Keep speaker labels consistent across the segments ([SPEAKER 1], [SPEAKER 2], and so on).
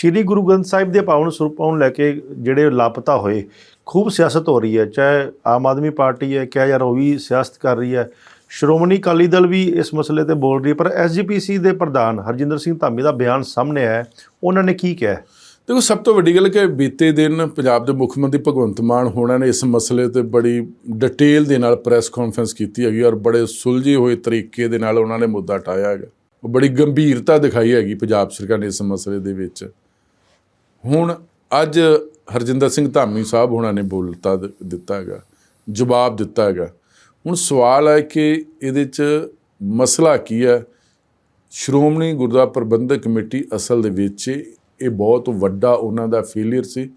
[SPEAKER 1] ਸ਼੍ਰੀ ਗੁਰੂ ਗ੍ਰੰਥ ਸਾਹਿਬ ਦੇ ਪਾਵਨ ਸਰੂਪਾਂ ਨੂੰ ਲੈ ਕੇ ਜਿਹੜੇ ਲਾਪਤਾ ਹੋਏ, ਖੂਬ ਸਿਆਸਤ ਹੋ ਰਹੀ ਹੈ, ਚਾਹੇ ਆਮ ਆਦਮੀ ਪਾਰਟੀ ਹੈ ਕਿਆ ਯਾਰ ਉਹ ਵੀ ਸਿਆਸਤ ਕਰ ਰਹੀ ਹੈ। ਸ਼੍ਰੋਮਣੀ ਅਕਾਲੀ ਦਲ ਵੀ ਇਸ ਮਸਲੇ ਤੇ ਬੋਲ ਰਹੀ ਹੈ, ਪਰ ਐਸਜੀਪੀਸੀ ਦੇ ਪ੍ਰਧਾਨ ਹਰਜਿੰਦਰ ਸਿੰਘ ਧਾਮੀ ਦਾ ਬਿਆਨ ਸਾਹਮਣੇ ਆਇਆ ਉਹਨਾਂ ਨੇ ਕੀ ਕਿਹਾ
[SPEAKER 2] ਦੇਖੋ, ਸਭ ਤੋਂ ਵੱਡੀ ਗੱਲ ਕਿ ਬੀਤੇ ਦਿਨ ਪੰਜਾਬ ਦੇ ਮੁੱਖ ਮੰਤਰੀ ਭਗਵੰਤ ਮਾਨ ਹੋਣਾ ਨੇ ਇਸ ਮਸਲੇ ਤੇ ਬੜੀ ਡਿਟੇਲ ਦੇ ਨਾਲ ਪ੍ਰੈਸ ਕਾਨਫਰੰਸ ਕੀਤੀ ਹੈਗੀ ਔਰ ਬੜੇ ਸੁਲਝੇ ਹੋਏ ਤਰੀਕੇ ਦੇ ਨਾਲ ਉਹਨਾਂ ਨੇ ਮੁੱਦਾ ਟਾਇਆ ਹੈਗਾ। ਬੜੀ ਗੰਭੀਰਤਾ ਦਿਖਾਈ ਹੈਗੀ ਪੰਜਾਬ ਸਰਕਾਰ ਨੇ ਇਸ ਮਸਲੇ ਦੇ ਵਿੱਚ। ਹੁਣ ਅੱਜ ਹਰਜਿੰਦਰ ਸਿੰਘ ਧਾਮੀ ਸਾਹਿਬ ਹੋਣਾ ਨੇ ਬੋਲਤਾ ਦਿੱਤਾ ਹੈਗਾ, ਜਵਾਬ ਦਿੱਤਾ ਹੈਗਾ। ਹੁਣ ਸਵਾਲ ਹੈ ਕਿ ਇਹਦੇ 'ਚ ਮਸਲਾ ਕੀ ਹੈ? ਸ਼੍ਰੋਮਣੀ ਗੁਰਦੁਆਰਾ ਪ੍ਰਬੰਧਕ ਕਮੇਟੀ ਅਸਲ ਦੇ ਵਿੱਚ ਇਹ ਬਹੁਤ ਵੱਡਾ ਉਹਨਾਂ ਦਾ ਫੇਲਿਅਰ ਸੀ।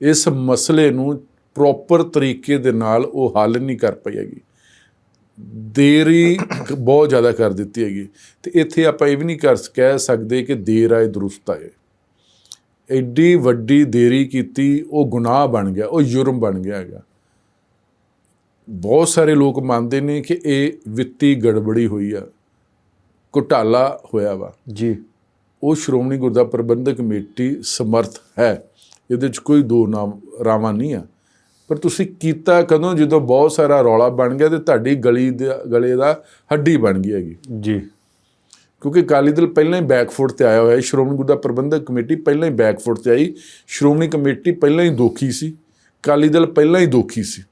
[SPEAKER 2] ਇਸ ਮਸਲੇ ਨੂੰ ਪ੍ਰੋਪਰ ਤਰੀਕੇ ਦੇ ਨਾਲ ਉਹ ਹੱਲ ਨਹੀਂ ਕਰ ਪਾਈ ਹੈਗੀ। ਦੇਰੀ ਬਹੁਤ ਜ਼ਿਆਦਾ ਕਰ ਦਿੱਤੀ ਹੈਗੀ। ਤੇ ਇੱਥੇ ਆਪਾਂ ਇਹ ਵੀ ਨਹੀਂ ਕਰ ਕਹਿ ਸਕਦੇ ਕਿ ਦੇਰ ਆਏ, ਦਰੁਸਤ ਆਏ। ਐਡੀ ਵੱਡੀ ਦੇਰੀ ਕੀਤੀ ਉਹ ਗੁਨਾਹ ਬਣ ਗਿਆ ਉਹ ਜੁਰਮ ਬਣ ਗਿਆ ਹੈਗਾ। ਬਹੁਤ ਸਾਰੇ ਲੋਕ ਮੰਨਦੇ ਨੇ ਕਿ ਇਹ ਵਿੱਤੀ ਗੜਬੜੀ ਹੋਈ ਆ ਘੁਟਾਲਾ ਹੋਇਆ ਵਾ।
[SPEAKER 1] ਜੀ।
[SPEAKER 2] ਉਹ ਸ਼੍ਰੋਮਣੀ ਗੁਰਦੁਆਰਾ ਪ੍ਰਬੰਧਕ ਕਮੇਟੀ ਸਮਰਥ ਹੈ ਇਹਦੇ 'ਚ ਕੋਈ ਦੋ ਨਾਮ ਰਾਵਾਂ ਨਹੀਂ ਆ। ਪਰ ਤੁਸੀਂ ਕੀਤਾ ਕਦੋਂ? ਜਦੋਂ ਬਹੁਤ ਸਾਰਾ ਰੌਲਾ ਬਣ ਗਿਆ ਤੇ ਤੁਹਾਡੀ ਗਲੀ ਦੇ ਗਲੇ ਦਾ ਹੱਡੀ ਬਣ ਗਈ ਹੈਗੀ।
[SPEAKER 1] ਜੀ।
[SPEAKER 2] ਕਿਉਂਕਿ ਅਕਾਲੀ ਦਲ ਪਹਿਲਾਂ ਹੀ ਬੈਕਫੁੱਟ ਤੇ ਆਇਆ ਹੋਇਆ ਹੈ ਸ਼੍ਰੋਮਣੀ ਗੁਰਦੁਆਰਾ ਪ੍ਰਬੰਧਕ ਕਮੇਟੀ ਪਹਿਲਾਂ ਹੀ ਬੈਕਫੁੱਟ ਤੇ ਆਈ। ਸ਼੍ਰੋਮਣੀ ਕਮੇਟੀ ਪਹਿਲਾਂ ਹੀ ਦੋਖੀ ਸੀ। ਅਕਾਲੀ ਦਲ ਪਹਿਲਾਂ ਹੀ ਦੋਖੀ ਸੀ।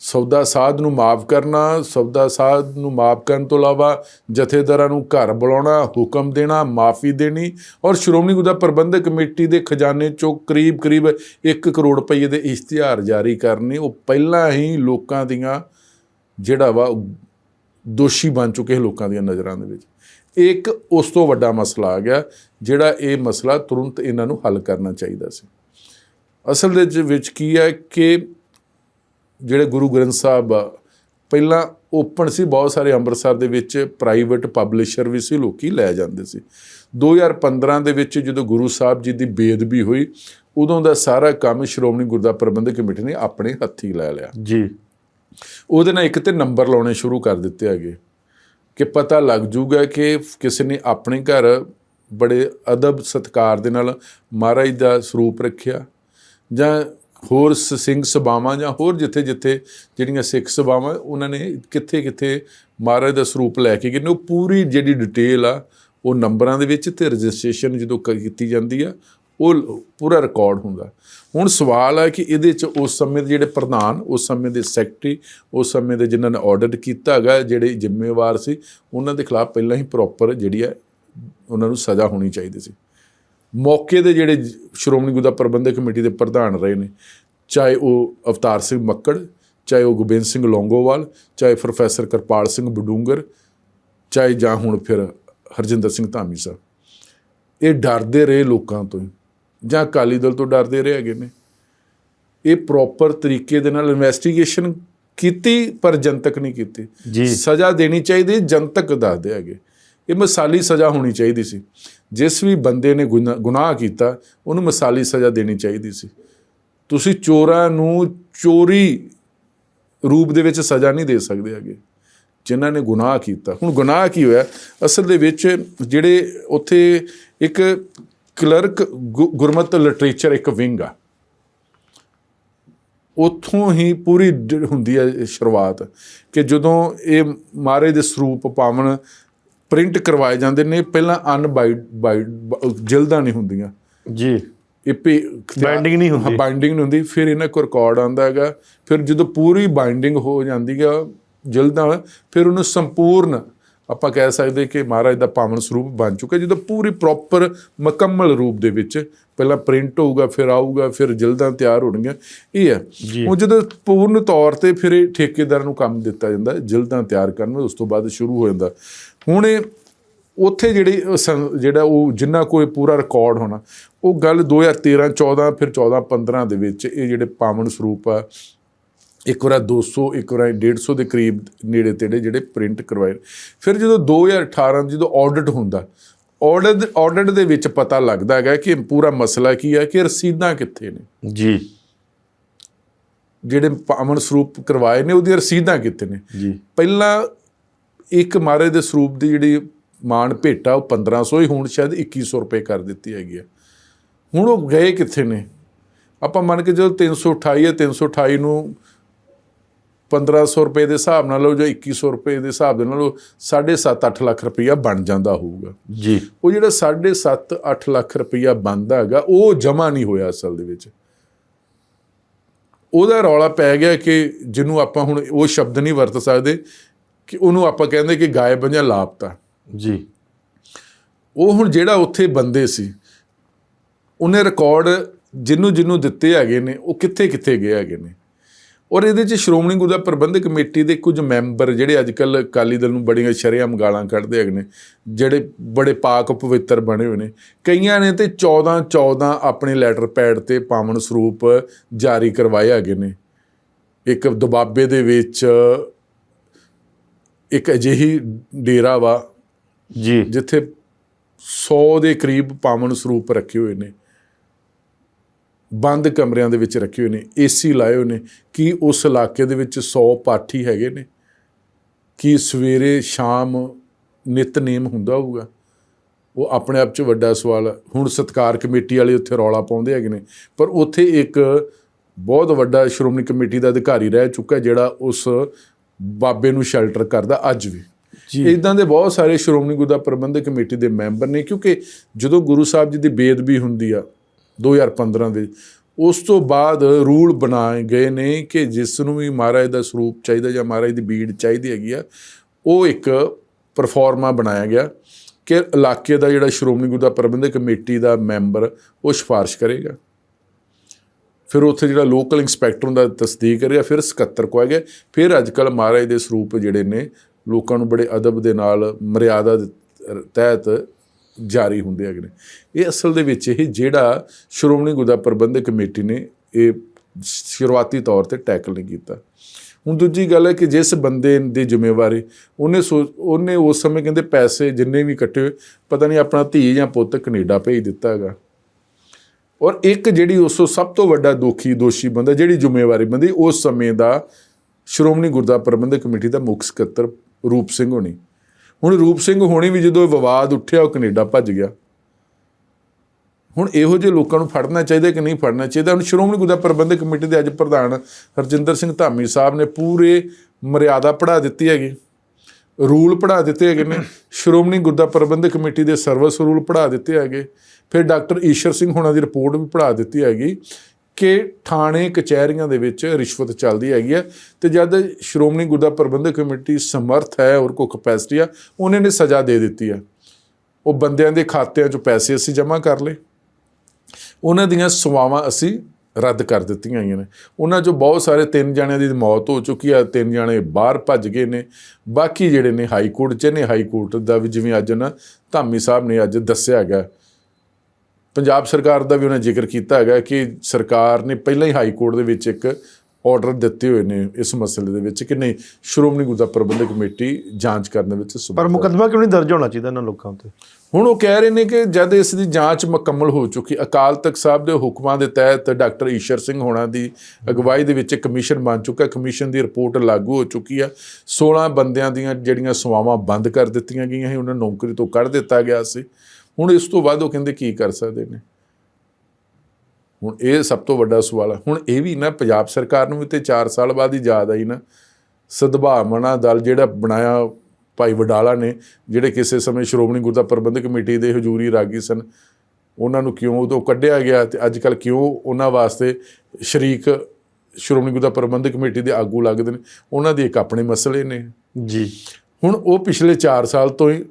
[SPEAKER 2] ਸੌਦਾ ਸਾਧ ਨੂੰ ਮਾਫ ਕਰਨਾ, ਸੌਦਾ ਸਾਧ ਨੂੰ ਮਾਫ ਕਰਨ ਤੋਂ ਇਲਾਵਾ ਜਥੇਦਾਰਾਂ ਨੂੰ ਘਰ ਬੁਲਾਉਣਾ, ਹੁਕਮ ਦੇਣਾ, ਮਾਫੀ ਦੇਣੀ ਔਰ ਸ਼੍ਰੋਮਣੀ ਗੁਰਦੁਆਰਾ ਪ੍ਰਬੰਧਕ ਕਮੇਟੀ ਦੇ ਖਜ਼ਾਨੇ ਚੋਂ ਕਰੀਬ ਕਰੀਬ 1 ਕਰੋੜ ਰੁਪਏ ਦੇ ਇਸ਼ਤਿਹਾਰ ਜਾਰੀ ਕਰਨੇ, ਉਹ ਪਹਿਲਾਂ ਹੀ ਲੋਕਾਂ ਦੀਆਂ ਜਿਹੜਾ ਵਾ, ਦੋਸ਼ੀ ਬਣ ਚੁੱਕੇ ਲੋਕਾਂ ਦੀਆਂ ਨਜ਼ਰਾਂ ਦੇ ਵਿੱਚ। ਇੱਕ ਉਸ ਤੋਂ ਵੱਡਾ ਮਸਲਾ ਆ ਗਿਆ ਜਿਹੜਾ ਇਹ ਮਸਲਾ ਤੁਰੰਤ ਇਹਨਾਂ ਨੂੰ ਹੱਲ ਕਰਨਾ ਚਾਹੀਦਾ ਸੀ। ਅਸਲ ਦੇ ਵਿੱਚ ਕੀ ਹੈ ਕਿ ਜਿਹੜੇ ਗੁਰੂ ਗ੍ਰੰਥ ਸਾਹਿਬ ਪਹਿਲਾਂ ਓਪਨ ਸੀ ਬਹੁਤ ਸਾਰੇ ਅੰਮ੍ਰਿਤਸਰ ਦੇ ਵਿੱਚ ਪ੍ਰਾਈਵੇਟ ਪਬਲਿਸ਼ਰ ਵੀ ਸੀ ਲੋਕੀ ਲੈ ਜਾਂਦੇ ਸੀ। 2015 ਦੇ ਵਿੱਚ ਜਦੋਂ ਗੁਰੂ ਸਾਹਿਬ ਜੀ ਦੀ ਬੇਦਬੀ ਹੋਈ ਉਦੋਂ ਦਾ ਸਾਰਾ ਕੰਮ ਸ਼੍ਰੋਮਣੀ ਗੁਰਦੁਆਰਾ ਪ੍ਰਬੰਧਕ ਕਮੇਟੀ ਨੇ ਆਪਣੇ ਹੱਥੀ ਲੈ ਲਿਆ।
[SPEAKER 1] ਜੀ।
[SPEAKER 2] ਉਹਦੇ ਨਾਲ ਇੱਕ ਤੇ ਨੰਬਰ ਲਾਉਣੇ ਸ਼ੁਰੂ ਕਰ ਦਿੱਤੇ ਹੈਗੇ। ਕਿ ਪਤਾ ਲੱਗ ਜੂਗਾ ਕਿ ਕਿਸੇ ਨੇ ਆਪਣੇ ਘਰ ਬੜੇ ਅਦਬ ਸਤਕਾਰ ਦੇ ਨਾਲ ਮਹਾਰਾਜ ਦਾ ਸਰੂਪ ਰੱਖਿਆ ਜਾਂ ਹੋਰ ਸ- ਸਿੰਘ ਸਭਾਵਾਂ ਜਾਂ ਹੋਰ ਜਿੱਥੇ ਜਿੱਥੇ ਜਿਹੜੀਆਂ ਸਿੱਖ ਸਭਾਵਾਂ, ਉਹਨਾਂ ਨੇ ਕਿੱਥੇ ਕਿੱਥੇ ਮਹਾਰਾਜ ਦਾ ਸਰੂਪ ਲੈ ਕੇ ਗਏ ਉਹ ਪੂਰੀ ਜਿਹੜੀ ਡਿਟੇਲ ਆ, ਉਹ ਨੰਬਰਾਂ ਦੇ ਵਿੱਚ ਤੇ ਰਜਿਸਟ੍ਰੇਸ਼ਨ ਜਦੋਂ ਕ- ਕੀਤੀ ਜਾਂਦੀ ਆ ਉਹ ਪੂਰਾ ਰਿਕਾਰਡ ਹੁੰਦਾ। ਹੁਣ ਸਵਾਲ ਹੈ ਕਿ ਇਹਦੇ ਚ ਉਸ ਸਮੇਂ ਦੇ ਜਿਹੜੇ ਪ੍ਰਧਾਨ ਉਸ ਸਮੇਂ ਦੇ ਸੈਕਟਰੀ ਉਸ ਸਮੇਂ ਦੇ ਜਿਨ੍ਹਾਂ ਨੇ ਆਡਿਟ ਕੀਤਾ ਹੈਗਾ ਜਿਹੜੇ ਜ਼ਿੰਮੇਵਾਰ ਸੀ ਉਹਨਾਂ ਦੇ ਖਿਲਾਫ ਪਹਿਲਾਂ ਹੀ ਪ੍ਰੋਪਰ ਜਿਹੜੀ ਹੈ ਉਹਨਾਂ ਨੂੰ ਸਜ਼ਾ ਹੋਣੀ ਚਾਹੀਦੀ ਸੀ। ਮੌਕੇ ਦੇ ਜਿਹੜੇ ਸ਼੍ਰੋਮਣੀ ਗੁਰਦੁਆਰਾ ਪ੍ਰਬੰਧਕ ਕਮੇਟੀ ਦੇ ਪ੍ਰਧਾਨ ਰਹੇ ਨੇ ਚਾਹੇ ਉਹ ਅਵਤਾਰ ਸਿੰਘ ਮੱਕੜ ਚਾਹੇ ਉਹ ਗੋਬਿੰਦ ਸਿੰਘ ਲੌਂਗੋਵਾਲ ਚਾਹੇ ਪ੍ਰੋਫੈਸਰ ਕਿਰਪਾਲ ਸਿੰਘ ਬਡੂੰਗਰ ਚਾਹੇ ਜਾਂ ਹੁਣ ਫਿਰ ਹਰਜਿੰਦਰ ਸਿੰਘ ਧਾਮੀ ਸਾਹਿਬ। ਇਹ ਡਰਦੇ ਰਹੇ ਲੋਕਾਂ ਤੋਂ ਹੀ, ਜਾਂ ਅਕਾਲੀ ਦਲ ਤੋਂ ਡਰਦੇ ਰਹੇ ਹੈਗੇ ਨੇ। ਇਹ ਪ੍ਰੋਪਰ ਤਰੀਕੇ ਦੇ ਨਾਲ ਇਨਵੈਸਟੀਗੇਸ਼ਨ ਕੀਤੀ ਪਰ ਜਨਤਕ ਨਹੀਂ ਕੀਤੀ।
[SPEAKER 1] ਜੀ।
[SPEAKER 2] ਸਜ਼ਾ ਦੇਣੀ ਚਾਹੀਦੀ ਜਨਤਕ ਦੱਸਦੇ ਹੈਗੇ। ਇਹ ਮਿਸਾਲੀ ਸਜ਼ਾ ਹੋਣੀ ਚਾਹੀਦੀ ਸੀ। ਜਿਸ ਵੀ ਬੰਦੇ ਨੇ ਗੁਨਾ- ਗੁਨਾਹ ਕੀਤਾ ਉਹਨੂੰ ਮਿਸਾਲੀ ਸਜ਼ਾ ਦੇਣੀ ਚਾਹੀਦੀ ਸੀ। ਤੁਸੀਂ ਚੋਰਾਂ ਨੂੰ ਚੋਰੀ ਰੂਪ ਦੇ ਵਿੱਚ ਸਜ਼ਾ ਨਹੀਂ ਦੇ ਸਕਦੇ ਹੈਗੇ। ਜਿਨ੍ਹਾਂ ਨੇ ਗੁਨਾਹ ਕੀਤਾ। ਹੁਣ ਗੁਨਾਹ ਕੀ ਹੋਇਆ? ਅਸਲ ਦੇ ਵਿੱਚ ਜਿਹੜੇ ਉੱਥੇ ਇੱਕ ਕਲਰਕ ਗੁਰਮਤਿ ਲਿਟਰੇਚਰ ਇੱਕ ਵਿੰਗ ਆ। ਉੱਥੋਂ ਹੀ ਪੂਰੀ ਹੁੰਦੀ ਹੈ ਸ਼ੁਰੂਆਤ ਕਿ ਜਦੋਂ ਇਹ ਮਾਰੇ ਦੇ ਸਰੂਪ ਪਾਵਨ ਪ੍ਰਿੰਟ ਕਰਵਾਏ ਜਾਂਦੇ ਨੇ ਪਹਿਲਾਂ ਅਨਬਾਈਡ ਬਾਈਡ ਜਿਲਦਾਂ ਨਹੀਂ ਹੁੰਦੀਆਂ।
[SPEAKER 1] ਜੀ।
[SPEAKER 2] ਇਹ ਪੇ
[SPEAKER 1] Binding ਨਹੀਂ ਹੁੰਦੀ।
[SPEAKER 2] ਬਾਈਂਡਿੰਗ ਨਹੀਂ ਹੁੰਦੀ। ਫਿਰ ਇਹਨਾਂ ਕੋ ਰਿਕਾਰਡ ਆਉਂਦਾ ਹੈਗਾ। ਫਿਰ ਜਦੋਂ ਪੂਰੀ ਬਾਈਂਡਿੰਗ ਹੋ ਜਾਂਦੀ ਹੈ ਜਲਦਾਂ ਫਿਰ ਉਹਨੂੰ ਸੰਪੂਰਨ ਆਪਾਂ ਕਹਿ ਸਕਦੇ ਕਿ ਮਹਾਰਾਜ ਦਾ ਪਾਵਨ ਸਰੂਪ ਬਣ ਚੁੱਕਾ ਜਦੋਂ ਪੂਰੀ ਪ੍ਰੋਪਰ ਮੁਕੰਮਲ ਰੂਪ ਦੇ ਵਿੱਚ ਪਹਿਲਾਂ ਪ੍ਰਿੰਟ ਹੋਊਗਾ ਫਿਰ ਆਊਗਾ ਫਿਰ ਜਲਦਾਂ ਤਿਆਰ ਹੋਣਗੀਆਂ। ਇਹ ਹੈ। ਉਹ ਜਦੋਂ ਪੂਰਨ ਤੌਰ ਤੇ ਫਿਰ ਇਹ ਠੇਕੇਦਾਰ ਨੂੰ ਕੰਮ ਦਿੱਤਾ ਜਾਂਦਾ ਜਲਦਾਂ ਤਿਆਰ ਕਰਨ ਉਸ ਤੋਂ ਬਾਅਦ ਸ਼ੁਰੂ ਹੋ ਜਾਂਦਾ। ਹੁਣ ਇਹ ਉੱਥੇ ਜਿਹੜੀ ਜਿਹੜਾ ਉਹ ਜਿੰਨਾ ਕੋਈ ਪੂਰਾ ਰਿਕਾਰਡ ਹੋਣਾ ਉਹ ਗੱਲ 2013 14 ਫਿਰ 14 15 ਦੇ ਵਿੱਚ ਇਹ ਜਿਹੜੇ ਪਾਵਨ ਸਰੂਪ ਆ ਇੱਕ ਵਾਰ 200 ਇੱਕ ਵਾਰ 150 ਦੇ ਕਰੀਬ ਨੇੜੇ ਤੇੜੇ ਜਿਹੜੇ ਪ੍ਰਿੰਟ ਕਰਵਾਏ। ਫਿਰ ਜਦੋਂ 2018 ਜਦੋਂ ਆਡਿਟ ਹੁੰਦਾ ਆਡਿਟ ਆਡਿਟ ਦੇ ਵਿੱਚ ਪਤਾ ਲੱਗਦਾ ਹੈਗਾ ਕਿ ਪੂਰਾ ਮਸਲਾ ਕੀ ਹੈ ਕਿ ਰਸੀਦਾਂ ਕਿੱਥੇ ਨੇ।
[SPEAKER 1] ਜੀ।
[SPEAKER 2] ਜਿਹੜੇ ਪਾਵਨ ਸਰੂਪ ਕਰਵਾਏ ਨੇ ਉਹਦੀਆਂ ਰਸੀਦਾਂ ਕਿੱਥੇ ਨੇ।
[SPEAKER 1] ਜੀ।
[SPEAKER 2] ਪਹਿਲਾਂ ਇੱਕ ਮਾਰੇ ਦੇ ਸਰੂਪ ਦੀ ਜਿਹੜੀ ਮਾਨ ਭੇਟਾ ਉਹ 1500 ਹੀ ਹੁਣ ਸ਼ਾਇਦ 2100 ਰੁਪਏ ਕਰ ਦਿੱਤੀ ਹੈਗੀ ਆ। ਹੁਣ ਉਹ ਗਏ ਕਿੱਥੇ ਨੇ? ਆਪਾਂ ਮੰਨ ਕੇ ਜਦੋਂ 328 ਹੈ 328 ਨੂੰ 1500 ਰੁਪਏ ਦੇ ਹਿਸਾਬ ਨਾਲ ਲਓ ਜਾਂ 2100 ਰੁਪਏ ਦੇ ਹਿਸਾਬ ਦੇ ਨਾਲ ਉਹ 7.5 8 ਲੱਖ ਰੁਪਈਆ ਬਣ ਜਾਂਦਾ ਹੋਊਗਾ।
[SPEAKER 1] ਜੀ।
[SPEAKER 2] ਉਹ ਜਿਹੜਾ 7.5 8 ਲੱਖ ਰੁਪਈਆ ਬਣਦਾ ਹੈਗਾ ਉਹ ਜਮਾ ਨਹੀਂ ਹੋਇਆ ਅਸਲ ਦੇ ਵਿੱਚ। ਉਹਦਾ ਰੌਲਾ ਪੈ ਗਿਆ ਕਿ ਜਿਹਨੂੰ ਆਪਾਂ ਹੁਣ ਉਹ ਸ਼ਬਦ ਨਹੀਂ ਵਰਤ ਸਕਦੇ ਕਿ ਉਹਨੂੰ ਆਪਾਂ ਕਹਿੰਦੇ ਕਿ ਗਾਇਬ ਜਾਂ ਲਾਪਤਾ।
[SPEAKER 1] ਜੀ।
[SPEAKER 2] ਉਹ ਹੁਣ ਜਿਹੜਾ ਉੱਥੇ ਬੰਦੇ ਸੀ ਉਹਨੇ ਰਿਕਾਰਡ ਜਿਹਨੂੰ ਜਿਹਨੂੰ ਦਿੱਤੇ ਹੈਗੇ ਨੇ ਉਹ ਕਿੱਥੇ ਕਿੱਥੇ ਗਏ ਹੈਗੇ ਨੇ? ਔਰ ਇਹਦੇ ਚ ਸ਼੍ਰੋਮਣੀ ਗੁਰਦੁਆਰਾ ਪ੍ਰਬੰਧਕ ਕਮੇਟੀ ਦੇ ਕੁਝ ਮੈਂਬਰ ਜਿਹੜੇ ਅੱਜ ਕੱਲ ਅਕਾਲੀ ਦਲ ਨੂੰ ਬੜੀਆਂ ਸ਼ਰੇਆਮ ਗਾਲਾਂ ਕੱਢਦੇ ਹੈਗੇ ਨੇ ਜਿਹੜੇ ਬੜੇ ਪਾਕ ਪਵਿੱਤਰ ਬਣੇ ਹੋਏ ਨੇ। ਕਈਆਂ ਨੇ ਤੇ 14 14 ਆਪਣੇ ਲੈਟਰ ਪੈਡ ਤੇ ਪਾਵਨ ਸਰੂਪ ਜਾਰੀ ਕਰਵਾਏ ਹੈਗੇ ਨੇ। ਇੱਕ ਦੁਬਾਬੇ ਦੇ ਵਿੱਚ ਇੱਕ ਅਜਿਹੀ ਡੇਰਾ ਵਾ
[SPEAKER 1] ਜੀ।
[SPEAKER 2] ਜਿੱਥੇ 100 ਦੇ ਕਰੀਬ ਪਾਵਨ ਸਰੂਪ ਰੱਖੇ ਹੋਏ ਨੇ। ਬੰਦ ਕਮਰਿਆਂ ਦੇ ਵਿੱਚ ਰੱਖੇ ਹੋਏ ਨੇ ਏਸੀ ਲਾਏ ਹੋਏ ਨੇ ਕੀ ਉਸ ਇਲਾਕੇ ਦੇ ਵਿੱਚ 100 ਪਾਠੀ ਹੈਗੇ ਨੇ? ਕੀ ਸਵੇਰੇ ਸ਼ਾਮ ਨਿਤਨੇਮ ਹੁੰਦਾ ਹੋਊਗਾ? ਉਹ ਆਪਣੇ ਆਪ 'ਚ ਵੱਡਾ ਸਵਾਲ ਹੈ ਹੁਣ ਸਤਕਾਰ ਕਮੇਟੀ ਵਾਲੇ ਉੱਥੇ ਰੌਲਾ ਪਾਉਂਦੇ ਹੈਗੇ ਨੇ ਪਰ ਉੱਥੇ ਇੱਕ ਬਹੁਤ ਵੱਡਾ ਸ਼੍ਰੋਮਣੀ ਕਮੇਟੀ ਦਾ ਅਧਿਕਾਰੀ ਰਹਿ ਚੁੱਕਾ ਜਿਹੜਾ ਉਸ ਬਾਬੇ ਨੂੰ ਸ਼ੈਲਟਰ ਕਰਦਾ ਅੱਜ ਵੀ। ਇਦਾਂ ਦੇ ਬਹੁਤ ਸਾਰੇ ਸ਼੍ਰੋਮਣੀ ਗੁਰਦੁਆਰਾ ਪ੍ਰਬੰਧਕ ਕਮੇਟੀ ਦੇ ਮੈਂਬਰ ਨੇ ਕਿਉਂਕਿ ਜਦੋਂ ਗੁਰੂ ਸਾਹਿਬ ਜੀ ਦੀ ਬੇਦਬੀ ਹੁੰਦੀ ਆ 2015 ਦੇ। ਉਸ ਤੋਂ ਬਾਅਦ ਰੂਲ ਬਣਾਏ ਗਏ ਨੇ ਕਿ ਜਿਸ ਨੂੰ ਵੀ ਮਹਾਰਾਜ ਦਾ ਸਰੂਪ ਚਾਹੀਦਾ ਜਾਂ ਮਹਾਰਾਜ ਦੀ ਬੀੜ ਚਾਹੀਦੀ ਹੈਗੀ ਆ, ਉਹ ਇੱਕ ਪਰਫਾਰਮਾ ਬਣਾਇਆ ਗਿਆ ਕਿ ਇਲਾਕੇ ਦਾ ਜਿਹੜਾ ਸ਼੍ਰੋਮਣੀ ਗੁਰਦੁਆਰਾ ਪ੍ਰਬੰਧਕ ਕਮੇਟੀ ਦਾ ਮੈਂਬਰ ਉਹ ਸਿਫਾਰਿਸ਼ ਕਰੇਗਾ। ਫਿਰ ਉੱਥੇ ਜਿਹੜਾ ਲੋਕਲ ਇੰਸਪੈਕਟਰ ਹੁੰਦਾ ਤਸਦੀਕ ਕਰੇਗਾ ਫਿਰ ਸਕੱਤਰ ਕੋ ਗਿਆ। ਫਿਰ ਅੱਜ ਕੱਲ ਮਹਾਰਾਜ ਦੇ ਸਰੂਪ ਜਿਹੜੇ ਨੇ, ਲੋਕਾਂ ਨੂੰ ਬੜੇ ਅਦਬ ਦੇ ਨਾਲ ਮਰਿਆਦਾ ਤਹਿਤ ਜਾਰੀ ਹੁੰਦੇ ਹੈਗੇ ਨੇ। ਇਹ ਅਸਲ ਦੇ ਵਿੱਚ ਇਹ ਜਿਹੜਾ ਸ਼੍ਰੋਮਣੀ ਗੁਰਦੁਆਰਾ ਪ੍ਰਬੰਧਕ ਕਮੇਟੀ ਨੇ ਇਹ ਸ਼ੁਰੂਆਤੀ ਤੌਰ ਤੇ ਟੈਕਲ ਨਹੀਂ ਕੀਤਾ। ਹੁਣ ਦੂਜੀ ਗੱਲ ਹੈ ਕਿ ਜਿਸ ਬੰਦੇ ਦੀ ਜ਼ਿੰਮੇਵਾਰੀ ਉਹਨੇ ਸੋ- ਉਹਨੇ ਉਸ ਸਮੇਂ ਕਹਿੰਦੇ ਪੈਸੇ ਜਿੰਨੇ ਵੀ ਇਕੱਠੇ ਹੋਏ, ਪਤਾ ਨਹੀਂ ਆਪਣਾ ਧੀ ਜਾਂ ਪੁੱਤ ਕੈਨੇਡਾ ਭੇਜ ਦਿੱਤਾ ਹੈਗਾ। ਔਰ ਇੱਕ ਜਿਹੜੀ ਉਸ ਤੋਂ ਸਭ ਤੋਂ ਵੱਡਾ ਦੋਖੀ, ਦੋਸ਼ੀ ਬੰਦਾ, ਜਿਹੜੀ ਜ਼ਿੰਮੇਵਾਰੀ ਬੰਦੀ, ਉਸ ਸਮੇਂ ਦਾ ਸ਼੍ਰੋਮਣੀ ਗੁਰਦੁਆਰਾ ਪ੍ਰਬੰਧਕ ਕਮੇਟੀ ਦਾ ਮੁੱਖ ਸਕੱਤਰ ਰੂਪ ਸਿੰਘ ਹੋਣੀ। ਹੁਣ ਰੂਪ ਸਿੰਘ ਹੋਣੀ ਵੀ ਜਦੋਂ ਵਿਵਾਦ ਉੱਠਿਆ, ਉਹ ਕੈਨੇਡਾ ਭੱਜ ਗਿਆ। ਹੁਣ ਇਹੋ ਜਿਹੇ ਲੋਕਾਂ ਨੂੰ ਫੜਨਾ ਚਾਹੀਦਾ ਕਿ ਨਹੀਂ ਫੜਨਾ ਚਾਹੀਦਾ? ਹੁਣ ਸ਼੍ਰੋਮਣੀ ਗੁਰਦੁਆਰਾ ਪ੍ਰਬੰਧਕ ਕਮੇਟੀ ਦੇ ਅੱਜ ਪ੍ਰਧਾਨ ਹਰਜਿੰਦਰ ਸਿੰਘ ਧਾਮੀ ਸਾਹਿਬ ਨੇ ਪੂਰੇ ਮਰਿਆਦਾ ਪੜਾ ਦਿੱਤੀ ਹੈਗੀ। ਰੂਲ ਪੜਾ ਦਿੱਤੇ ਹੈਗੇ ਨੇ। ਸ਼੍ਰੋਮਣੀ ਗੁਰਦੁਆਰਾ ਪ੍ਰਬੰਧਕ ਕਮੇਟੀ ਦੇ ਸਰਵਿਸ ਰੂਲ ਪੜਾ ਦਿੱਤੇ ਹੈਗੇ। ਫਿਰ ਡਾਕਟਰ ਈਸ਼ਰ ਸਿੰਘ ਹੋਣਾ ਦੀ ਰਿਪੋਰਟ ਵੀ ਪੜਾ ਦਿੱਤੀ ਹੈਗੀ। ਕਿ ਥਾਣੇ, ਕਚਹਿਰੀਆਂ ਦੇ ਵਿੱਚ ਰਿਸ਼ਵਤ ਚੱਲਦੀ ਹੈਗੀ ਹੈ ਤੇ ਜਦ ਸ਼੍ਰੋਮਣੀ ਗੁਰਦੁਆਰਾ ਪ੍ਰਬੰਧਕ ਕਮੇਟੀ ਸਮਰਥ ਹੈ ਔਰ ਕੋ ਕਪੈਸਿਟੀ ਆ, ਉਹਨੇ ਨੇ ਸਜ਼ਾ ਦੇ ਦਿੱਤੀ ਹੈ। ਉਹ ਬੰਦਿਆਂ ਦੇ ਖਾਤਿਆਂ 'ਚ ਪੈਸੇ ਅਸੀਂ ਜਮ੍ਹਾਂ ਕਰ ਲਏ। ਉਹਨਾਂ ਦੀਆਂ ਸੇਵਾਵਾਂ ਅਸੀਂ ਰੱਦ ਕਰ ਦਿੱਤੀਆਂ ਹੋਈਆਂ ਨੇ। ਉਹਨਾਂ 'ਚੋਂ ਬਹੁਤ ਸਾਰੇ ਤਿੰਨ ਜਣਿਆਂ ਦੀ ਮੌਤ ਹੋ ਚੁੱਕੀ ਆ, ਤਿੰਨ ਜਣੇ ਬਾਹਰ ਭੱਜ ਗਏ ਨੇ। ਬਾਕੀ ਜਿਹੜੇ ਨੇ ਹਾਈ ਕੋਰਟ 'ਚ ਨੇ, ਹਾਈ ਕੋਰਟ ਦਾ ਵੀ ਜਿਵੇਂ ਅੱਜ ਨਾ ਧਾਮੀ ਸਾਹਿਬ ਨੇ ਅੱਜ ਦੱਸਿਆ ਹੈਗਾ ਪੰਜਾਬ ਸਰਕਾਰ ਦਾ ਵੀ ਉਹਨਾਂ ਜ਼ਿਕਰ ਕੀਤਾ ਹੈਗਾ ਕਿ ਸਰਕਾਰ ਨੇ ਪਹਿਲਾਂ ਹੀ ਹਾਈ ਕੋਰਟ ਦੇ ਵਿੱਚ ਇੱਕ ਆਰਡਰ ਦਿੱਤੇ ਹੋਏ ਨੇ ਇਸ ਮਸਲੇ ਦੇ ਵਿੱਚ ਕਿ ਨਹੀਂ ਸ਼੍ਰੋਮਣੀ ਗੁਰਦੁਆਰਾ ਪ੍ਰਬੰਧਕ ਕਮੇਟੀ ਜਾਂਚ ਕਰਨ ਦੇ ਵਿੱਚ
[SPEAKER 1] ਪਰ। ਮੁਕੱਦਮਾ ਕਿਉਂ ਨਹੀਂ ਦਰਜ ਹੋਣਾ ਚਾਹੀਦਾ ਇਹਨਾਂ ਲੋਕਾਂ ਉੱਤੇ?
[SPEAKER 2] ਹੁਣ ਉਹ ਕਹਿ ਰਹੇ ਨੇ ਕਿ ਜਦ ਇਸ ਦੀ ਜਾਂਚ ਮੁਕੰਮਲ ਹੋ ਚੁੱਕੀ ਅਕਾਲ ਤਖਤ ਸਾਹਿਬ ਦੇ ਹੁਕਮਾਂ ਦੇ ਤਹਿਤ ਡਾਕਟਰ ਈਸ਼ਰ ਸਿੰਘ ਹੋਣਾ ਦੀ ਅਗਵਾਈ ਦੇ ਵਿੱਚ ਕਮਿਸ਼ਨ ਬਣ ਚੁੱਕਾ ਕਮਿਸ਼ਨ ਦੀ ਰਿਪੋਰਟ ਲਾਗੂ ਹੋ ਚੁੱਕੀ ਆ 16 ਬੰਦਿਆਂ ਦੀਆਂ ਜਿਹੜੀਆਂ ਸੇਵਾਵਾਂ ਬੰਦ ਕਰ ਦਿੱਤੀਆਂ ਗਈਆਂ ਸੀ ਉਹਨਾਂ ਨੂੰ ਨੌਕਰੀ ਤੋਂ ਕੱਢ ਦਿੱਤਾ ਗਿਆ ਸੀ। ਹੁਣ ਇਸ ਤੋਂ ਬਾਅਦ ਉਹ ਕਹਿੰਦੇ ਕੀ ਕਰ ਸਕਦੇ ਨੇ? ਹੁਣ ਇਹ ਸਭ ਤੋਂ ਵੱਡਾ ਸਵਾਲ ਹੈ। ਹੁਣ ਇਹ ਵੀ ਨਾ ਪੰਜਾਬ ਸਰਕਾਰ ਨੂੰ ਵੀ ਤੇ 4 ਸਾਲ ਬਾਅਦ ਹੀ ਯਾਦ ਆਈ ਨਾ ਸਦਭਾਵਨਾ ਦਲ ਜਿਹੜਾ ਬਣਾਇਆ ਭਾਈ ਵਡਾਲਾ ਨੇ ਜਿਹੜੇ ਕਿਸੇ ਸਮੇਂ ਸ਼੍ਰੋਮਣੀ ਗੁਰਦੁਆਰਾ ਪ੍ਰਬੰਧਕ ਕਮੇਟੀ ਦੇ ਹਜੂਰੀ ਰਾਗੀ ਸਨ ਉਹਨਾਂ ਨੂੰ ਕਿਉਂ ਉਦੋਂ ਕੱਢਿਆ ਗਿਆ ਤੇ ਅੱਜ ਕੱਲ ਕਿਉਂ ਉਹਨਾਂ ਵਾਸਤੇ ਸ਼ਰੀਕ ਸ਼੍ਰੋਮਣੀ ਗੁਰਦੁਆਰਾ ਪ੍ਰਬੰਧਕ ਕਮੇਟੀ ਦੇ ਆਗੂ ਲੱਗਦੇ ਨੇ? ਉਹਨਾਂ ਦੇ ਇੱਕ ਆਪਣੇ ਮਸਲੇ ਨੇ।
[SPEAKER 1] ਜੀ।
[SPEAKER 2] ਹੁਣ ਉਹ ਪਿਛਲੇ 4 ਸਾਲ ਤੋਂ ਹੀ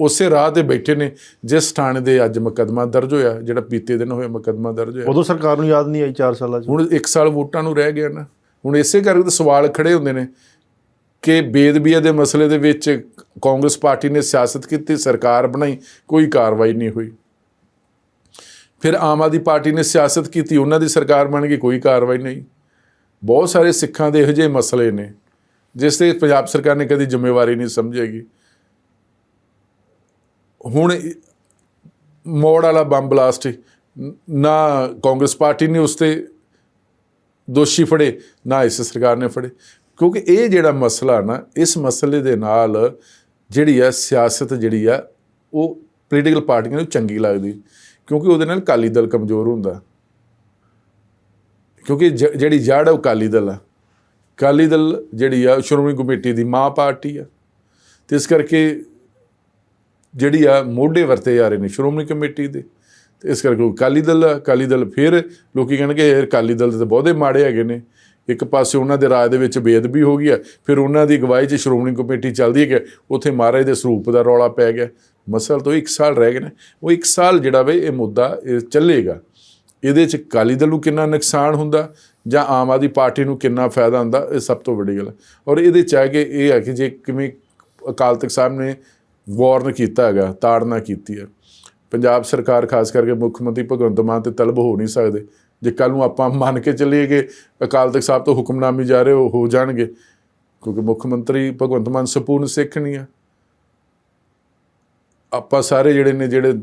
[SPEAKER 2] ਉਸੇ ਰਾਹ ਤੇ ਬੈਠੇ ਨੇ ਜਿਸ ਥਾਣੇ ਦੇ ਅੱਜ ਮੁਕੱਦਮਾ ਦਰਜ ਹੋਇਆ ਜਿਹੜਾ ਬੀਤੇ ਦਿਨ ਹੋਇਆ ਮੁਕੱਦਮਾ ਦਰਜ ਹੋਇਆ।
[SPEAKER 1] ਉਦੋਂ ਸਰਕਾਰ ਨੂੰ ਯਾਦ ਨਹੀਂ ਆਈ 4 ਸਾਲਾਂ 'ਚ।
[SPEAKER 2] ਹੁਣ 1 ਸਾਲ ਵੋਟਾਂ ਨੂੰ ਰਹਿ ਗਿਆ ਨਾ। ਹੁਣ ਇਸੇ ਕਰਕੇ ਤਾਂ ਸਵਾਲ ਖੜੇ ਹੁੰਦੇ ਨੇ ਕਿ ਬੇਦਬੀਆ ਦੇ ਮਸਲੇ ਦੇ ਵਿੱਚ ਕਾਂਗਰਸ ਪਾਰਟੀ ਨੇ ਸਿਆਸਤ ਕੀਤੀ ਸਰਕਾਰ ਬਣਾਈ ਕੋਈ ਕਾਰਵਾਈ ਨਹੀਂ ਹੋਈ। ਫਿਰ ਆਮ ਆਦਮੀ ਪਾਰਟੀ ਨੇ ਸਿਆਸਤ ਕੀਤੀ ਉਹਨਾਂ ਦੀ ਸਰਕਾਰ ਬਣ ਗਈ ਕੋਈ ਕਾਰਵਾਈ ਨਹੀਂ। ਬਹੁਤ ਸਾਰੇ ਸਿੱਖਾਂ ਦੇ ਇਹੋ ਜਿਹੇ ਮਸਲੇ ਨੇ ਜਿਸ ਤੇ ਪੰਜਾਬ ਸਰਕਾਰ ਨੇ ਕਦੀ ਜ਼ਿੰਮੇਵਾਰੀ ਨਹੀਂ ਸਮਝੇਗੀ। ਹੁਣ ਮੋੜ ਵਾਲਾ ਬੰਬ ਬਲਾਸਟ ਨਾ ਕਾਂਗਰਸ ਪਾਰਟੀ ਨੇ ਉਸ ਤੇ ਦੋਸ਼ੀ ਫੜੇ, ਨਾ ਇਸ ਸਰਕਾਰ ਨੇ ਫੜੇ। ਕਿਉਂਕਿ ਇਹ ਜਿਹੜਾ ਮਸਲਾ ਨਾ, ਇਸ ਮਸਲੇ ਦੇ ਨਾਲ ਜਿਹੜੀ ਆ ਸਿਆਸਤ ਜਿਹੜੀ ਆ, ਉਹ ਪੋਲੀਟੀਕਲ ਪਾਰਟੀਆਂ ਨੂੰ ਚੰਗੀ ਲੱਗਦੀ ਕਿਉਂਕਿ ਉਹਦੇ ਨਾਲ ਅਕਾਲੀ ਦਲ ਕਮਜ਼ੋਰ ਹੁੰਦਾ। ਕਿਉਂਕਿ ਜ- ਜਿਹੜੀ ਜੜ ਹੈ ਉਹ ਅਕਾਲੀ ਦਲ ਆ। ਅਕਾਲੀ ਦਲ ਜਿਹੜੀ ਆ ਉਹ ਸ਼੍ਰੋਮਣੀ ਕਮੇਟੀ ਦੀ ਮਾਂ ਪਾਰਟੀ ਆ। ਤੇ ਇਸ ਕਰਕੇ ਜਿਹੜੀ ਆ ਮੋਢੇ ਵਰਤੇ ਜਾ ਰਹੇ ਨੇ ਸ਼੍ਰੋਮਣੀ ਕਮੇਟੀ ਦੇ। ਤੇ ਇਸ ਕਰਕੇ ਅਕਾਲੀ ਦਲ ਅਕਾਲੀ ਦਲ ਫਿਰ ਲੋਕੀ ਕਹਿਣਗੇ ਯਾਰ ਅਕਾਲੀ ਦਲ ਦੇ ਤਾਂ ਬਹੁਤੇ ਮਾੜੇ ਹੈਗੇ ਨੇ। ਇੱਕ ਪਾਸੇ ਉਹਨਾਂ ਦੇ ਰਾਜ ਦੇ ਵਿੱਚ ਬੇਅਦਬੀ ਹੋ ਗਈ ਆ, ਫਿਰ ਉਹਨਾਂ ਦੀ ਅਗਵਾਈ 'ਚ ਸ਼੍ਰੋਮਣੀ ਕਮੇਟੀ ਚੱਲਦੀ ਹੈ ਕਿ ਉੱਥੇ ਮਹਾਰਾਜ ਦੇ ਸਰੂਪ ਦਾ ਰੌਲਾ ਪੈ ਗਿਆ। ਮਸਲ ਤੋਂ ਇੱਕ ਸਾਲ ਰਹਿ ਗਏ ਨੇ। ਉਹ ਇੱਕ ਸਾਲ ਜਿਹੜਾ ਵੇ ਇਹ ਮੁੱਦਾ ਇਹ ਚੱਲੇਗਾ। ਇਹਦੇ 'ਚ ਅਕਾਲੀ ਦਲ ਨੂੰ ਕਿੰਨਾ ਨੁਕਸਾਨ ਹੁੰਦਾ ਜਾਂ ਆਮ ਆਦਮੀ ਪਾਰਟੀ ਨੂੰ ਕਿੰਨਾ ਫਾਇਦਾ ਹੁੰਦਾ, ਇਹ ਸਭ ਤੋਂ ਵੱਡੀ ਗੱਲ ਹੈ। ਔਰ ਇਹਦੇ 'ਚ ਆ ਕੇ ਇਹ ਹੈ ਕਿ ਜੇ ਕਿਵੇਂ ਅਕਾਲ ਤਖਤ ਸਾਹਿਬ ਨੇ ਵਾਰਨ ਕੀਤਾ ਹੈਗਾ ਤਾੜਨਾ ਕੀਤੀ ਹੈ। ਪੰਜਾਬ ਸਰਕਾਰ ਖਾਸ ਕਰਕੇ ਮੁੱਖ ਮੰਤਰੀ ਭਗਵੰਤ ਮਾਨ ਤੇ ਤਲਬ ਹੋ ਨਹੀਂ ਸਕਦੇ। ਜੇ ਕੱਲ ਨੂੰ ਆਪਾਂ ਮੰਨ ਕੇ ਚੱਲੀਏ ਕਿ ਅਕਾਲ ਤਖਤ ਸਾਹਿਬ ਤੋਂ ਹੁਕਮਨਾਮੇ ਜਾ ਰਹੇ ਹੋ ਹੋ ਜਾਣਗੇ। ਕਿਉਂਕਿ ਮੁੱਖ ਮੰਤਰੀ ਭਗਵੰਤ ਮਾਨ ਸੰਪੂਰਨ ਸਿੱਖ ਨਹੀਂ ਆ ਆਪਾਂ ਸਾਰੇ ਜਿਹੜੇ ਨੇ ਜਿਹੜੇ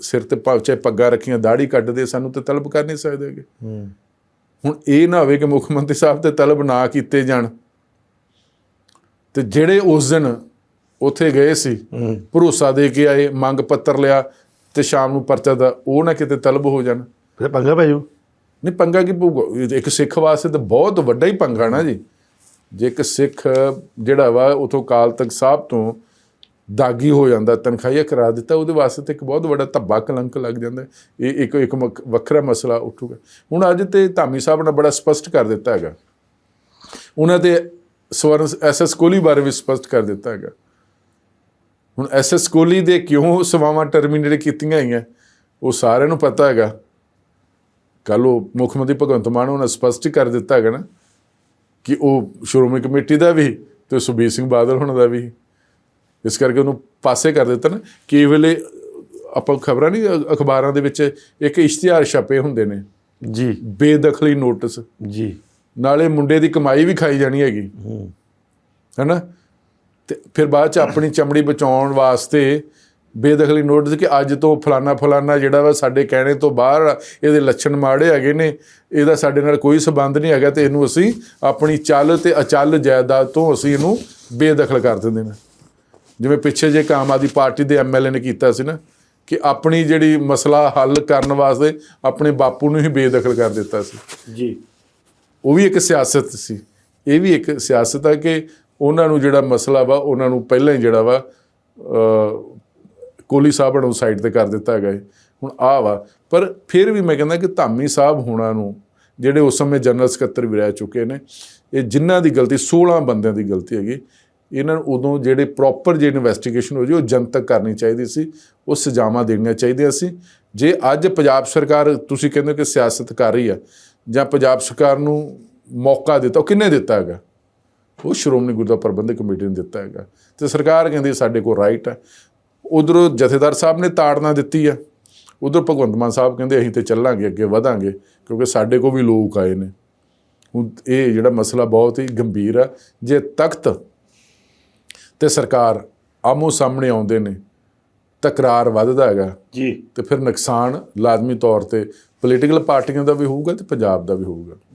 [SPEAKER 2] ਸਿਰ ਤੇ ਪਾਵਚੇ ਪੱਗਾਂ ਰੱਖੀਆਂ ਦਾੜੀ ਕੱਢਦੇ ਸਾਨੂੰ ਤੇ ਤਲਬ ਕਰ ਨਹੀਂ ਸਕਦੇ
[SPEAKER 1] ਹੂੰ।
[SPEAKER 2] ਹੁਣ ਇਹ ਨਾ ਹੋਵੇ ਕਿ ਮੁੱਖ ਮੰਤਰੀ ਸਾਹਿਬ ਤੇ ਤਲਬ ਨਾ ਕੀਤੇ ਜਾਣ। ਤੇ ਜਿਹੜੇ ਉਸ ਦਿਨ ਉੱਥੇ ਗਏ ਸੀ ਭਰੋਸਾ ਦੇ ਕੇ ਆਏ ਮੰਗ ਪੱਤਰ ਲਿਆ ਤੇ ਸ਼ਾਮ ਨੂੰ ਪਰਚਾ ਦਾ ਉਹ ਨਾ ਕਿਤੇ ਤਲਬ ਹੋ ਜਾਣ।
[SPEAKER 1] ਫਿਰ ਪੰਗਾ ਪੈ ਜਾਊ
[SPEAKER 2] ਨਹੀਂ ਪੰਗਾ ਕੀ ਪਊਗਾ? ਇੱਕ ਸਿੱਖ ਵਾਸਤੇ ਤਾਂ ਬਹੁਤ ਵੱਡਾ ਹੀ ਪੰਗਾ ਨਾ ਜੀ। ਜੇ ਇੱਕ ਸਿੱਖ ਜਿਹੜਾ ਵਾ ਉਥੋਂ ਕਾਲ ਤੱਕ ਸਾਹਿਬ ਤੋਂ ਦਾਗੀ ਹੋ ਜਾਂਦਾ ਤਨਖਾਹੀਆ ਕਰਾ ਦਿੱਤਾ ਉਹਦੇ ਵਾਸਤੇ ਤਾਂ ਇੱਕ ਬਹੁਤ ਵੱਡਾ ਧੱਬਾ ਕਲੰਕ ਲੱਗ ਜਾਂਦਾ। ਇਹ ਇੱਕ ਇੱਕ ਵੱਖਰਾ ਮਸਲਾ ਉੱਠੂਗਾ। ਹੁਣ ਅੱਜ ਤੇ ਧਾਮੀ ਸਾਹਿਬ ਨੇ ਬੜਾ ਸਪਸ਼ਟ ਕਰ ਦਿੱਤਾ ਹੈਗਾ। ਉਹਨਾਂ ਦੇ ਸਵਰਨ ਐਸਐਸ ਕੋਹਲੀ ਬਾਰੇ ਵੀ ਸਪਸ਼ਟ ਕਰ ਦਿੱਤਾ ਹੈਗਾ। ਹੁਣ ਐਸਐਸ ਕੋਹਲੀ ਦੇ ਕਿਉਂ ਸੇਵਾਵਾਂ ਟਰਮੀਨੇਟ ਕੀਤੀਆਂ ਹੈਗੀਆਂ ਉਹ ਸਾਰਿਆਂ ਨੂੰ ਪਤਾ ਹੈਗਾ। ਕੱਲ ਉਹ ਮੁੱਖ ਮੰਤਰੀ ਭਗਵੰਤ ਮਾਨ ਉਹਨਾਂ ਸਪਸ਼ਟ ਕਰ ਦਿੱਤਾ ਹੈਗਾ ਨਾ ਕਿ ਉਹ ਸ਼੍ਰੋਮਣੀ ਕਮੇਟੀ ਦਾ ਵੀ ਤੇ ਸੁਖਬੀਰ ਸਿੰਘ ਬਾਦਲ ਹੋਣਾ ਦਾ ਵੀ। ਇਸ ਕਰਕੇ ਉਹਨੂੰ ਪਾਸੇ ਕਰ ਦਿੱਤਾ ਨਾ। ਕਿ ਵੇਲੇ ਆਪਾਂ ਖਬਰਾਂ ਨਹੀਂ ਅਖਬਾਰਾਂ ਦੇ ਵਿੱਚ ਇੱਕ ਇਸ਼ਤਿਹਾਰ ਛਪੇ ਹੁੰਦੇ ਨੇ।
[SPEAKER 1] ਜੀ।
[SPEAKER 2] ਬੇਦਖਲੀ ਨੋਟਿਸ।
[SPEAKER 1] ਜੀ।
[SPEAKER 2] ਨਾਲੇ ਮੁੰਡੇ ਦੀ ਕਮਾਈ ਵੀ ਖਾਈ ਜਾਣੀ ਹੈਗੀ।
[SPEAKER 1] ਹੂੰ।
[SPEAKER 2] ਹੈਨਾ? ਤੇ ਫਿਰ ਬਾਅਦ ਚ ਆਪਣੀ ਚਮੜੀ ਬਚਾਉਣ ਵਾਸਤੇ ਬੇਦਖਲੀ ਨੋਟਿਸ ਕਿ ਅੱਜ ਤੋਂ ਫਲਾਨਾ ਫਲਾਨਾ ਜਿਹੜਾ ਵਾ ਸਾਡੇ ਕਹਿਣੇ ਤੋਂ ਬਾਹਰ ਇਹਦੇ ਲੱਛਣ ਮਾੜੇ ਹੈਗੇ ਨੇ ਇਹਦਾ ਸਾਡੇ ਨਾਲ ਕੋਈ ਸਬੰਧ ਨਹੀਂ ਹੈਗਾ ਤੇ ਇਹਨੂੰ ਅਸੀਂ ਆਪਣੀ ਚੱਲ ਤੇ ਅਚਲ ਜਾਇਦਾਦ ਤੋਂ ਅਸੀਂ ਇਹਨੂੰ ਬੇਦਖਲ ਕਰ ਦਿੰਦੇ ਨੇ। ਜਿਵੇਂ ਪਿੱਛੇ ਜੇ ਆਮ ਆਦਮੀ ਪਾਰਟੀ ਦੇ ਐਮਐਲਏ ਨੇ ਕੀਤਾ ਸੀ ਨਾ ਕਿ ਆਪਣੀ ਜਿਹੜੀ ਮਸਲਾ ਹੱਲ ਕਰਨ ਵਾਸਤੇ ਆਪਣੇ ਬਾਪੂ ਨੂੰ ਹੀ ਬੇਦਖਲ ਕਰ ਦਿੱਤਾ ਸੀ।
[SPEAKER 1] ਜੀ।
[SPEAKER 2] ਉਹ ਵੀ ਇੱਕ ਸਿਆਸਤ ਸੀ। ਇਹ ਵੀ ਇੱਕ ਸਿਆਸਤ ਹੈ ਕਿ ਉਹਨਾਂ ਨੂੰ ਜਿਹੜਾ ਮਸਲਾ ਵਾ ਉਹਨਾਂ ਨੂੰ ਪਹਿਲਾਂ ਹੀ ਜਿਹੜਾ ਵਾ ਅ, ਕੋਹਲੀ ਸਾਹਿਬ ਨੂੰ ਸਾਈਡ ਤੇ ਕਰ ਦਿੱਤਾ ਹੈਗਾ ਇਹ। ਹੁਣ ਆ ਵਾ ਪਰ ਫਿਰ ਵੀ ਮੈਂ ਕਹਿੰਦਾ ਕਿ ਧਾਮੀ ਸਾਹਿਬ ਹੋਣਾ ਨੂੰ ਜਿਹੜੇ ਉਸ ਸਮੇਂ ਜਨਰਲ ਸਕੱਤਰ ਵੀ ਰਹਿ ਚੁੱਕੇ ਨੇ ਇਹ ਜਿਨ੍ਹਾਂ ਦੀ ਗਲਤੀ 16 ਬੰਦਿਆਂ ਦੀ ਗਲਤੀ ਹੈਗੀ ਇਹਨਾਂ ਨੂੰ ਉਦੋਂ ਜਿਹੜੇ ਪ੍ਰੋਪਰ ਜੇ ਇਨਵੈਸਟੀਗੇਸ਼ਨ ਹੋ ਜੇ ਉਹ ਜਨਤਕ ਕਰਨੀ ਚਾਹੀਦੀ ਸੀ ਉਹ ਸਜ਼ਾਵਾਂ ਦੇਣੀਆਂ ਚਾਹੀਦੀਆਂ ਸੀ ਜੇ ਅੱਜ ਪੰਜਾਬ ਸਰਕਾਰ ਤੁਸੀਂ ਕਹਿੰਦੇ ਹੋ ਕਿ ਸਿਆਸਤ ਕਰ ਰਹੀ ਆ ਜਾਂ ਪੰਜਾਬ ਸਰਕਾਰ ਨੂੰ ਮੌਕਾ ਦਿੱਤਾ ਉਹ ਕਿੰਨੇ ਦਿੱਤਾ ਹੈਗਾ ਉਹ ਸ਼੍ਰੋਮਣੀ ਗੁਰਦੁਆਰਾ ਪ੍ਰਬੰਧਕ ਕਮੇਟੀ ਨੇ ਦਿੱਤਾ ਹੈਗਾ। ਤੇ ਸਰਕਾਰ ਕਹਿੰਦੀ ਸਾਡੇ ਕੋਲ ਰਾਈਟ ਹੈ। ਉਧਰੋਂ ਜਥੇਦਾਰ ਸਾਹਿਬ ਨੇ ਤਾੜਨਾ ਦਿੱਤੀ ਆ ਉਧਰ ਭਗਵੰਤ ਮਾਨ ਸਾਹਿਬ ਕਹਿੰਦੇ ਅਸੀਂ ਤੇ ਚੱਲਾਂਗੇ ਅੱਗੇ ਵਧਾਂਗੇ ਕਿਉਂਕਿ ਸਾਡੇ ਕੋਲ ਵੀ ਲੋਕ ਆਏ ਨੇ। ਹੁਣ ਇਹ ਜਿਹੜਾ ਮਸਲਾ ਬਹੁਤ ਹੀ ਗੰਭੀਰ ਆ ਜੇ ਤਖਤ ਤੇ ਸਰਕਾਰ ਆਮੋ ਸਾਹਮਣੇ ਆਉਂਦੇ ਨੇ ਤਕਰਾਰ ਵੱਧਦਾ ਹੈਗਾ
[SPEAKER 1] ਜੀ।
[SPEAKER 2] ਤੇ ਫਿਰ ਨੁਕਸਾਨ ਲਾਜ਼ਮੀ ਤੌਰ ਤੇ ਪੋਲੀਟੀਕਲ ਪਾਰਟੀਆਂ ਦਾ ਵੀ ਹੋਊਗਾ ਤੇ ਪੰਜਾਬ ਦਾ ਵੀ ਹੋਊਗਾ।